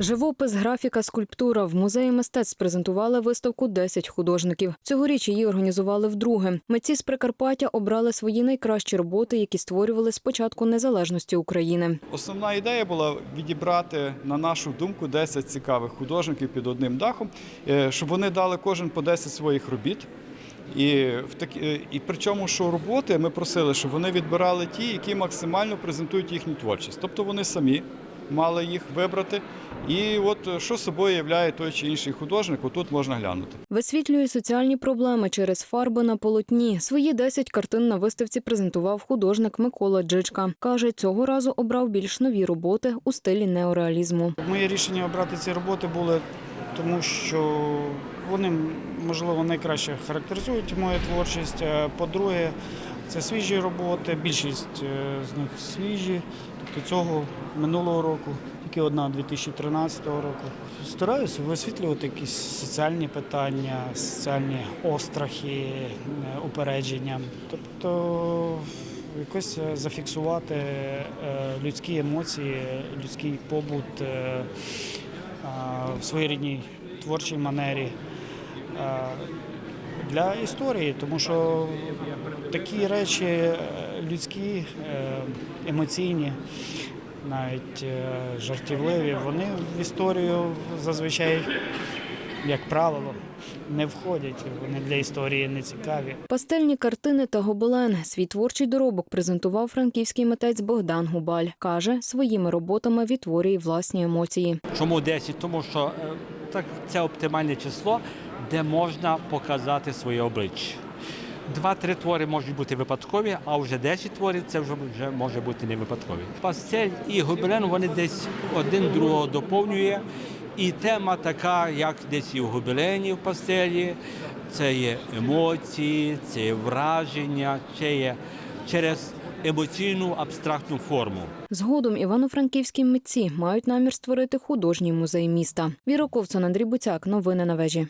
Живопис, графіка, скульптура в музеї мистецтв презентували виставку «10 художників. Цьогоріч її організували вдруге. Митці з Прикарпаття обрали свої найкращі роботи, які створювали з початку незалежності України. Основна ідея була відібрати, на нашу думку, 10 цікавих художників під одним дахом, е, щоб вони дали кожен по 10 своїх робіт. І, в такі, е, і причому, що роботи ми просили, щоб вони відбирали ті, які максимально презентують їхню творчість. Тобто вони самі мали їх вибрати. І от е, що собою являє той чи інший художник, отут можна глянути. Висвітлює соціальні проблеми через фарби на полотні. Свої 10 картин на виставці презентував художник Микола Джичка. Каже, цього разу обрав більш нові роботи у стилі неореалізму. Моє рішення обрати ці роботи були тому, що вони можливо найкраще характеризують мою творчість. Е, По-друге, це свіжі роботи, більшість е, з них свіжі, тобто цього минулого року, тільки одна 2013 року. Стараюся висвітлювати якісь соціальні питання, соціальні острахи, е, упередження. Тобто якось е, зафіксувати людські емоції, людський побут в своїй рідній творчій манері для історії, тому що такі речі е, людські, е, емоційні, навіть е, жартівливі, вони в історію зазвичай, як правило, не входять. Вони для історії не цікаві. Пастельні картини та гобелен. Свій творчий доробок презентував франківський митець Богдан Губаль. Каже, своїми роботами відтворює власні емоції. Чому 10? Тому що так, це оптимальне число, де можна показати своє обличчя. Два-три твори можуть бути випадкові, а вже 10 творів це вже, може бути не випадкові. Пастель і гобелен вони десь один другого доповнює. І тема така, як десь і в гобелені в пастелі, це є емоції, це є враження, це є через емоційну абстрактну форму. Згодом івано-франківські митці мають намір створити художній музей міста. Віра Ковцун, Андрій Буцяк. Новини на вежі.